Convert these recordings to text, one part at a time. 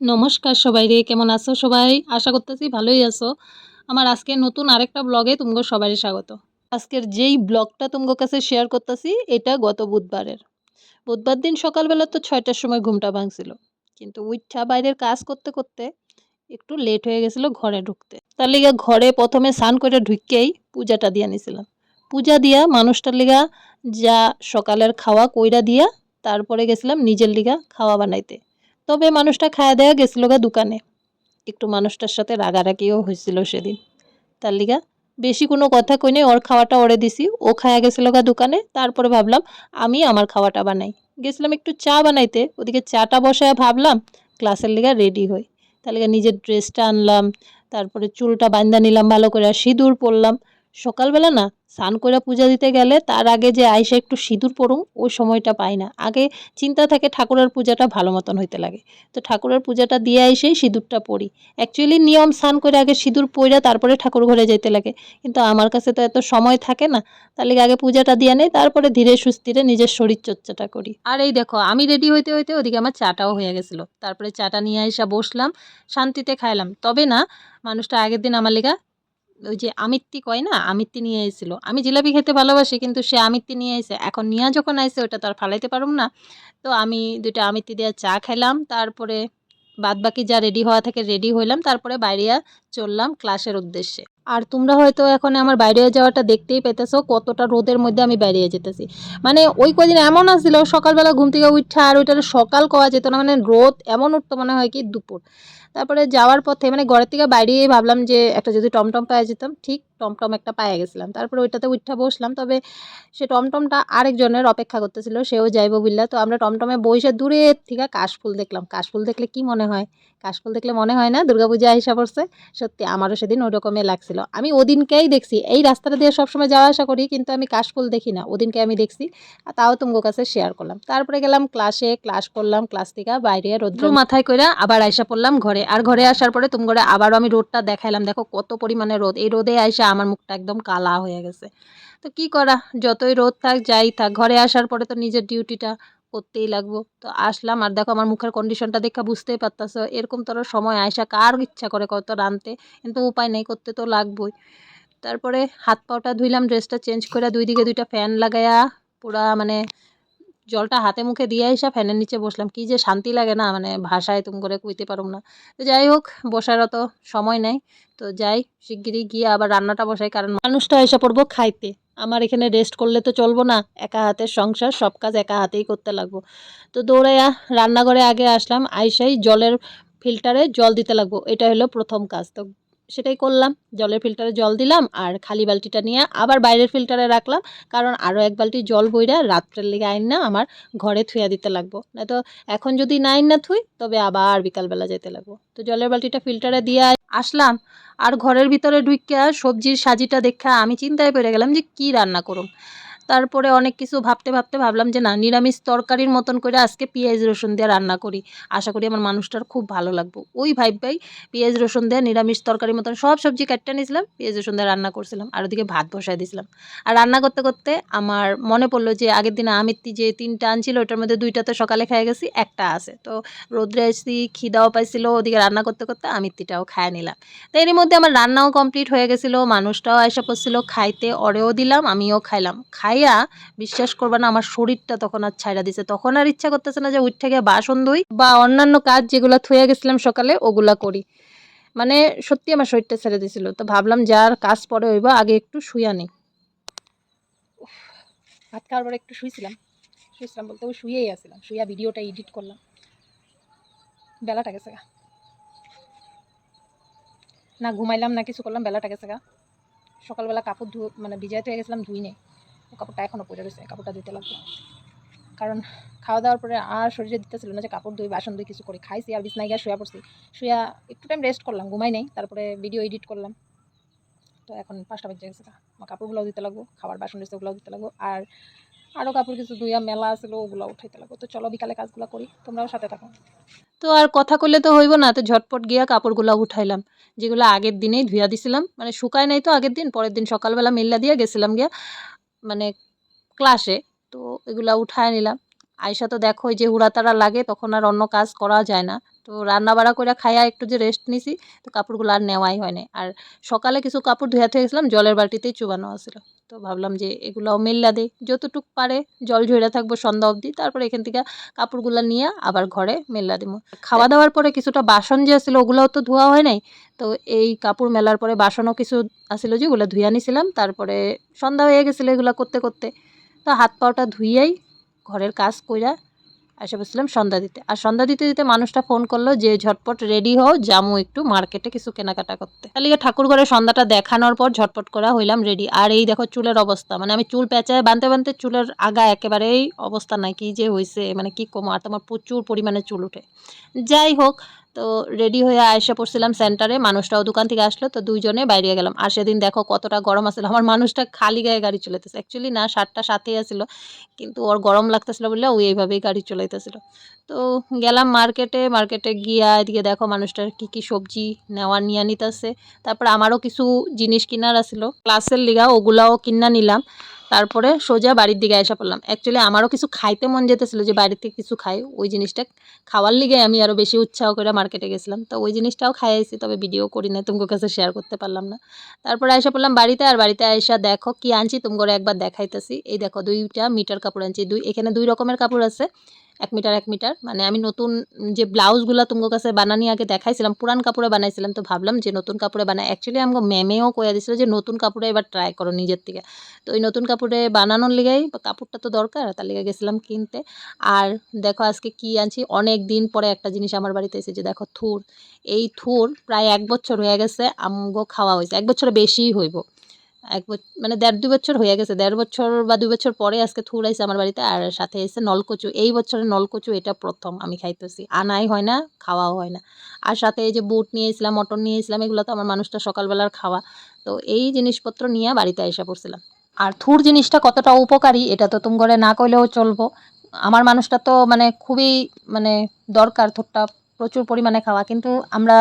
নমস্কার সবাই রে, কেমন আছো সবাই? আশা করতেছি ভালোই আছো। আমার আজকে নতুন আরেকটা ব্লগে তোমাকে সবারই স্বাগত। আজকের যেই ব্লগটা তোমার কাছে শেয়ার করতেছি, এটা গত বুধবারের। বুধবার দিন সকালবেলা তো ছয়টার সময় ঘুমটা ভাঙছিল। কিন্তু উইঠা বাইরের কাজ করতে করতে একটু লেট হয়ে গেছিল ঘরে ঢুকতে। তার লিগা ঘরে প্রথমে স্নান করে ঢুককেই পূজাটা দিয়ে নিছিলাম। পূজা দিয়া মানুষটার লিগা যা সকালের খাওয়া কইরা দিয়া, তারপরে গেছিলাম নিজের লিগা খাওয়া বানাইতে। তবে মানুষটা খাওয়া দেওয়া গেছিল গা দোকানে। একটু মানুষটার সাথে রাগারাগিও হয়েছিল সেদিন। তার লিগা বেশি কোনো কথা কই নাই ওর খাওয়াটা ওরে দিছি। ও খায়া গেছিল গা দোকানে, তারপরে ভাবলাম আমি আমার খাওয়াটা বানাই। গেছিলাম একটু চা বানাইতে, ওদিকে চাটা বসায় ভাবলাম ক্লাসের লিগা রেডি হই। তার লিগা নিজের ড্রেসটা আনলাম, তারপরে চুলটা বান্ধা নিলাম, ভালো করে আর সিঁদুর পরলাম। সকালবেলা না স্নান করে পূজা দিতে গেলে তার আগে যে আইসা একটু সিঁদুর পড়ুম, ওই সময়টা পাই না। আগে চিন্তা থাকে ঠাকুরের পূজাটা ভালো মতন হইতে লাগে। তো ঠাকুরের পূজাটা দিয়ে এসেই সিঁদুরটা পড়ি। অ্যাকচুয়ালি নিয়ম স্নান করে আগে সিঁদুর পইরা তারপরে ঠাকুর ঘরে যেতে লাগে। কিন্তু আমার কাছে তো এত সময় থাকে না তার আগে পূজাটা দিয়ে নেই, তারপরে ধীরে সুস্থিরে নিজের শরীর চর্চাটা করি। আর এই দেখো, আমি রেডি হইতে হইতে ওদিকে আমার চাটাও হয়ে গেছিল। তারপরে চাটা নিয়ে আইসা বসলাম, শান্তিতে খাইলাম। তবে না, মানুষটা আগের দিন আমার লিগা ওই যে আমিত্তি কয় না? আমিত্তি নিয়ে এসেছিল আমি জিলাপি খেতে ভালোবাসি, কিন্তু সে আমিত্তি নিয়ে এসে এখন নিয়া যখন আইসে ওটা তো আর ফালাইতে পারুম না। তো আমি দুইটা আমিত্তি দেওয়া চা খেলাম। তারপরে বাদ বাকি যা রেডি হওয়া থেকে রেডি হইলাম। তারপরে বাইরে চললাম ক্লাসের উদ্দেশ্যে। আর তোমরা হয়তো এখন আমার বাইরে যাওয়াটা দেখতেই পেতেছো কতটা রোদের মধ্যে আমি বাইরে যেতেছি। মানে ওই কদিন এমন আসছিল সকালবেলা ঘুম থেকে উঠা আর ওইটার সকাল কওয়া যেত না। মানে রোদ এমন উঠতো মনে হয় কি দুপুর। তারপরে যাওয়ার পথে মানে ঘরের থেকে বাইরেই ভাবলাম যে একটা যদি টমটম পাওয়া যেতাম ঠিক? টমটম একটা পায়ে গেছিলাম। তারপরে ওইটাতে উঠা বসলাম, তবে সে টমটমটা আরেকজনের অপেক্ষা করতেছিল, সেও যাইবো বিল্লা তো আমরা টমটমে বসে দূরের থেকে কাশফুল দেখলাম। কাশফুল দেখলে কি মনে হয়? কাশফুল দেখলে মনে হয় না? দুর্গাপূজা হিসাব পড়ছে। সত্যি আমারও সেদিন ওই রকমই লাগছিল। আমি ওদিনকেই দেখছি, এই রাস্তাটা দিয়ে সবসময় যাওয়া আসা করি, কিন্তু আমি কাশফুল দেখি না। ওদিনকে আমি দেখছি, আর তাও তোমার কাছে শেয়ার করলাম। তারপরে গেলাম ক্লাসে ক্লাস করলাম ক্লাস থেকে বাইরে রোদ্র মাথায় করে আবার আইসা পড়লাম ঘরে। আর ঘরে আসার পরে তুমি আবারও আমি রোদটা দেখাইলাম। দেখো কত পরিমাণে রোদ। এই রোদে আইসা আমার মুখটা একদম কালা হয়ে গেছে। তো কি করা? যতই রোদ থাক, যাই থাক, ঘরে আসার পরে তো নিজের ডিউটিটা করতেই লাগবো। তো আসলাম আর দেখো আমার মুখের কন্ডিশনটা দেখে বুঝতেই পারতাছো, এরকম তোর সময় আয়সা কার ইচ্ছা করে কত রানতে কিন্তু উপায় নেই, করতে তো লাগবোই। তারপরে হাত পাওটা ধুইলাম ড্রেসটা চেঞ্জ করে দুই দিকে দুইটা ফ্যান লাগাইয়া পুরা মানে জলটা হাতে মুখে দিয়ে আইসা ফ্যানের নিচে বসলাম। কি যে শান্তি লাগে না মানে ভাষায় তুমি করে কইতে পারুম না। তো যাই হোক, বসার অত সময় নেই। তো যাই, শিগগিরই গিয়ে আবার রান্নাটা বসাই, কারণ মানুষটা এসে পড়ব খাইতে। আমার এখানে রেস্ট করলে তো চলবো না, একা হাতের সংসার, সব কাজ একা হাতেই করতে লাগবো। তো দৌড়াইয়া রান্নাঘরে আগে আসলাম, আইসাই জলের ফিল্টারে জল দিতে লাগবো। এটা হলো প্রথম কাজ। তো সেটাই করলাম। জলের ফিল্টারে জল দিলাম আর খালি বালতিটা নিয়ে আবার বাইরের ফিল্টারে রাখলাম। কারণ আরও এক বালতি জল বইরা রাত্রের লেগে আইন না আমার ঘরে থুয়া দিতে লাগবো। না তো এখন যদি নাইন না থুই, তবে আবার বিকালবেলা যেতে লাগবো। তো জলের বালতিটা ফিল্টারে দিয়ে আসলাম। আর ঘরের ভিতরে ঢুকিয়া সবজির সাজিটা দেখা আমি চিন্তায় পড়ে গেলাম যে কি রান্না করুম। তারপরে অনেক কিছু ভাবতে ভাবতে ভাবলাম যে না, নিরামিষ তরকারির মতন করে আজকে পেঁয়াজ রসুন দিয়ে রান্না করি। আশা করি আমার মানুষটার খুব ভালো লাগবো। ওই ভাই ভাই পেঁয়াজ রসুন দিয়ে নিরামিষ তরকারির মতন সব সবজি কাটতে নিয়েছিলাম পেঁয়াজ রসুন দিয়ে রান্না করছিলাম আর ওদিকে ভাত বসাই দিয়েছিলাম আর রান্না করতে করতে আমার মনে পড়ল যে আগের দিনে আমিত্তি যে তিনটা আনছিল, ওটার মধ্যে দুইটা তো সকালে খেয়ে গেছি, একটা আছে। তো রোদ্রে এসছি খিদাও পাইছিল, ওদিকে রান্না করতে করতে আমিত্তিটাও খায় নিলাম। তো এরই মধ্যে আমার রান্নাও কমপ্লিট হয়ে গেছিল, মানুষটাও এসে পড়ছিল, খাইতে, অরেও দিলাম, আমিও খাইলাম। খাইয়া বিশ্বাস করবা না, আমার শরীরটা তখন আর ছাইড়া দিছে। তখন আর ইচ্ছা করতেছে না যে উঠ থেকে বাসন ধুই বা অন্যান্য কাজ যেগুলো থুয়ে গেছিলাম সকালে, ওগুলা করি। মানে সত্যি আমার শরীরটা ছেড়ে দিছিল। তো ভাবলাম যার কাজ পরে হইব, আগে একটু শুইয়া নেই। ভাত খাওয়ার পরে একটু শুয়েছিলাম শুয়েছিলাম বলতে ওই শুয়েই আসছিলাম শুইয়া ভিডিওটা এডিট করলাম। বেলাটা গেছে গা। না, ঘুমাইলাম না, কিছু করলাম, বেলাটা গেছে গা। সকালবেলা কাপড় ধু মানে ভিজাইতে গেছিলাম, ধুই নেই। কাপড়টা এখনও পরে রয়েছে, কাপড়টা দিতে লাগবে। কারণ খাওয়া দাওয়ার পরে আর শরীরে দিতেছিল না যে কাপড় ধুই, বাসন ধুই, কিছু করে। খাইছি আর বিছনায় গিয়ে শুয়ে পড়ছি। শুয়া একটু টাইম রেস্ট করলাম, ঘুমাই নেই, তারপরে ভিডিও এডিট করলাম। তো এখন পাঁচটা বাজে গেছে আমার কাপড়গুলোও দিতে লাগবো, খাবার বাসন রয়েছে, ওগুলোও দিতে লাগবো। আর আরও কাপড় কিছু ধুইয়া মেলা আছিল ওগুলো উঠাইতে লাগবো। তো চলো বিকালে কাজগুলো করি, তোমরাও সাথে থাকো। তো আর কথা করলে তো হইব না, তো ঝটপট গিয়া কাপড়গুলো উঠাইলাম। যেগুলো আগের দিনেই ধুইয়া দিছিলাম মানে শুকায় নাই তো আগের দিন, পরের দিন সকালবেলা মেল্লা দিয়ে গেছিলাম গিয়া। মানে ক্লাসে তো এগুলা উঠায় নিলাম। আয়সা তো দেখো যে হুড়াতাড়া লাগে, তখন আর অন্য কাজ করা যায় না। তো রান্না বাড়া করে খাইয়া একটু যে রেস্ট নিছি, তো কাপড়গুলো আর নেওয়াই হয় নাই। আর সকালে কিছু কাপড় ধুয়া থেকে গেছিলাম, জলের বালতিতেই চুবানো আছিল। তো ভাবলাম যে এগুলাও মেল্লা দেই। যতটুক পারে জল ঝরে থাকব সন্ধ্যা অবধি, তারপরে এখান থেকে কাপড়গুলো নিয়ে আবার ঘরে মেল্লা দিব। খাওয়া দাওয়ার পরে কিছুটা বাসন যে আসলে ওগুলোও তো ধোয়া হয় নাই, তো এই কাপড় মেলার পরে বাসনও কিছু আছিল যে ওগুলো ধুয়ে নিছিলাম, তারপরে সন্ধ্যা হয়ে গেছিল এগুলো করতে করতে। তো হাত পাওটা ধুইয়াই ঘরের কাজ কইরা এসে বসছিলাম সন্ধ্যা দিতে। আর সন্ধ্যা দিতে দিতে মানুষটা ফোন করল যে, ঝটপট রেডি হও জামু একটু মার্কেটে কিছু কেনাকাটা করতে। তাহলে ঠাকুর ঘরে সন্ধ্যাটা দেখানোর পর ঝটপট করা হইলাম রেডি আর এই দেখো চুলের অবস্থা মানে আমি চুল পেঁচায় বানতে বানতে চুলের আগা একেবারেই অবস্থা নাই, কি যে হয়েছে মানে কি কমো, আর তোমার প্রচুর পরিমাণে চুল উঠে যাই হোক তো রেডি হয়ে আয়সা পড়ছিলাম সেন্টারে মানুষটাও দোকান থেকে আসলো, তো দুইজনে বাইরে গেলাম। আর সেদিন দেখো কতটা গরম আসছিল, আমার মানুষটা খালি গায়ে গাড়ি চলাইতেছে। অ্যাকচুয়ালি না শার্টটা সাথেই আসছিল, কিন্তু ওর গরম লাগতেছিল বলে ওই এইভাবেই গাড়ি চলাইতেছিল। তো গেলাম মার্কেটে মার্কেটে গিয়া এদিকে দেখো মানুষটার কি কি সবজি নেওয়ার নিয়ে নিতেছে। তারপর আমারও কিছু জিনিস কিনার আছিল। ক্লাসের লিগা ওগুলাও কিনা নিলাম। তারপরে সোজা বাড়ির দিকে আসা পড়লাম। অ্যাকচুয়ালি আমারও কিছু খাইতে মন যেতেছিল যে বাড়ির থেকে কিছু খাই। ওই জিনিসটা খাওয়ার লিগে আমি আরও বেশি উৎসাহ করে মার্কেটে গেছিলাম। তো ওই জিনিসটাও খাই আসি তবে ভিডিও করি না তোমার কাছে শেয়ার করতে পারলাম না। তারপরে আসা পড়লাম বাড়িতে, আর বাড়িতে আসা দেখো কি আনছি তোমার একবার দেখাইতেছি। এই দেখো দুইটা মিটার কাপড় আনছি। দুই এখানে দুই রকমের কাপড় আছে। এক মিটার এক মিটার। মানে আমি নতুন যে ব্লাউজগুলো তোমার কাছে বানানি আগে দেখাইছিলাম, পুরান কাপড়ে বানাইছিলাম তো ভাবলাম যে নতুন কাপড়ে বানাই। অ্যাকচুয়ালি আমাকে ম্যামেও কয়ে দিছিল যে নতুন কাপড়ে এবার ট্রাই করো নিজের থেকে। তো ওই নতুন কাপড়ে বানানোর লিগাই কাপড়টা তো দরকার, তার লিগে গেছিলাম কিনতে। আর দেখো আজকে কি আনছি, অনেক দিন পরে একটা জিনিস আমার বাড়িতে এসেছে দেখো থুর। এই থুর প্রায় এক বছর হয়ে গেছে আমগো খাওয়া হয়েছে, এক বছর বেশিই হইব। এক বছর মানে দেড় দুই বছর হয়ে গেছে। দেড় বছর বা দুই বছর পরে আজকে থুর আইছে আমার বাড়িতে আর সাথে এসে নলকচু। এই বছরের নলকচু এটা প্রথম আমি খাইতেছি। আনাই হয় না, খাওয়াও হয় না। আর সাথে এই যে বুট নিয়ে এসেছিলাম মটন নিয়ে এসেছিলাম এগুলো তো আমার মানুষটা সকালবেলার খাওয়া। তো এই জিনিসপত্র নিয়ে বাড়িতে এসে পড়ছিলাম। আর থুর জিনিসটা কতটা উপকারী এটা তো তুমি করে না কইলেও চলবো। আমার মানুষটা তো মানে খুবই মানে দরকার থুরটা প্রচুর পরিমাণে খাওয়া। কিন্তু আমরা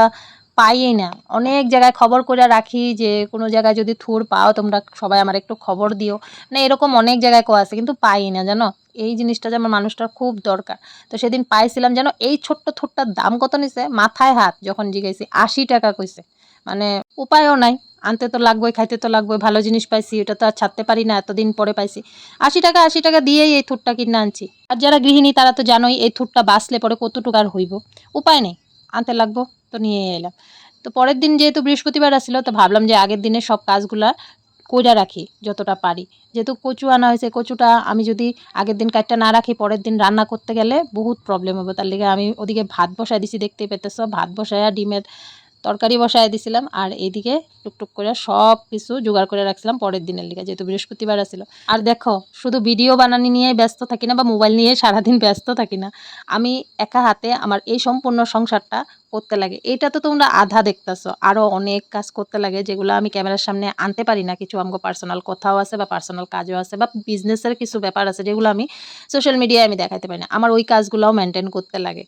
পাইই না। অনেক জায়গায় খবর করে রাখি যে, কোনো জায়গায় যদি থুর পাও, তোমরা সবাই আমার একটু খবর দিও। মানে এরকম অনেক জায়গায় কোয়া আছে, কিন্তু পাই না, জানো? এই জিনিসটা যে আমার মানুষটার খুব দরকার। তো সেদিন পাইছিলাম যেন এই ছোট্ট থুরটার দাম কত নিছে? মাথায় হাত, যখন জিজ্ঞাসি আশি টাকা কইছে। মানে উপায়ও নাই। আনতে তো লাগবেই, খাইতে তো লাগবেই, ভালো জিনিস পাইছি, এটা তো আর ছাড়তে পারি না, এতদিন পরে পাইছি। আশি টাকা আশি টাকা দিয়েই এই থুরটা কিনে আনছি। আর যারা গৃহিণী, তারা তো জানোই, এই থুরটা বাঁচলে পরে কতটুকু আর হইব। উপায় নেই। আনতে লাগবো, তো নিয়ে এলাম। তো পরের দিন যেহেতু বৃহস্পতিবার আসলো, তো ভাবলাম যে আগের দিনে সব কাজগুলা কোজা রাখি, যতটা পারি। যেহেতু কচু আনা হয়েছে, কচুটা আমি যদি আগের দিন কাজটা না রাখি, পরের দিন রান্না করতে গেলে বহুত প্রবলেম হবে। তার লিগে আমি ওদিকে ভাত বসায় দিছি, দেখতেই পেতেছ ভাত বসায় ডিমের তরকারি বসায় দিছিলাম আর এইদিকে টুকটুক করে সব কিছু জোগাড় করে রাখছিলাম পরের দিনের লিগে যেহেতু বৃহস্পতিবার আছিল। আর দেখো, শুধু ভিডিও বানানি নিয়ে ব্যস্ত থাকি না বা মোবাইল নিয়ে সারাদিন ব্যস্ত থাকি না, আমি একা হাতে আমার এই সম্পূর্ণ সংসারটা করতে লাগে। এটা তো তোমরা আধা দেখতেছো আরও অনেক কাজ করতে লাগে যেগুলো আমি ক্যামেরার সামনে আনতে পারি না। কিছু আমাকে পার্সোনাল কথাও আছে বা পার্সোনাল কাজও আছে বা বিজনেসের কিছু ব্যাপার আছে যেগুলো আমি সোশ্যাল মিডিয়ায় আমি দেখাতে পারি না। আমার ওই কাজগুলোও মেনটেন করতে লাগে।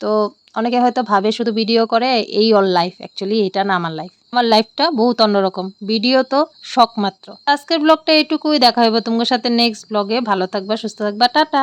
তো অনেকে হয়তো ভাবে শুধু ভিডিও করে, এই অল লাইফ অ্যাকচুয়ালি এটা না আমার লাইফ আমার লাইফটা বহুত অন্যরকম। ভিডিও তো শখ মাত্র। আজকের ব্লগটা এইটুকুই দেখা হবে তোমার সাথে নেক্সট ব্লগে ভালো থাকবা, সুস্থ থাকবা, টাটা।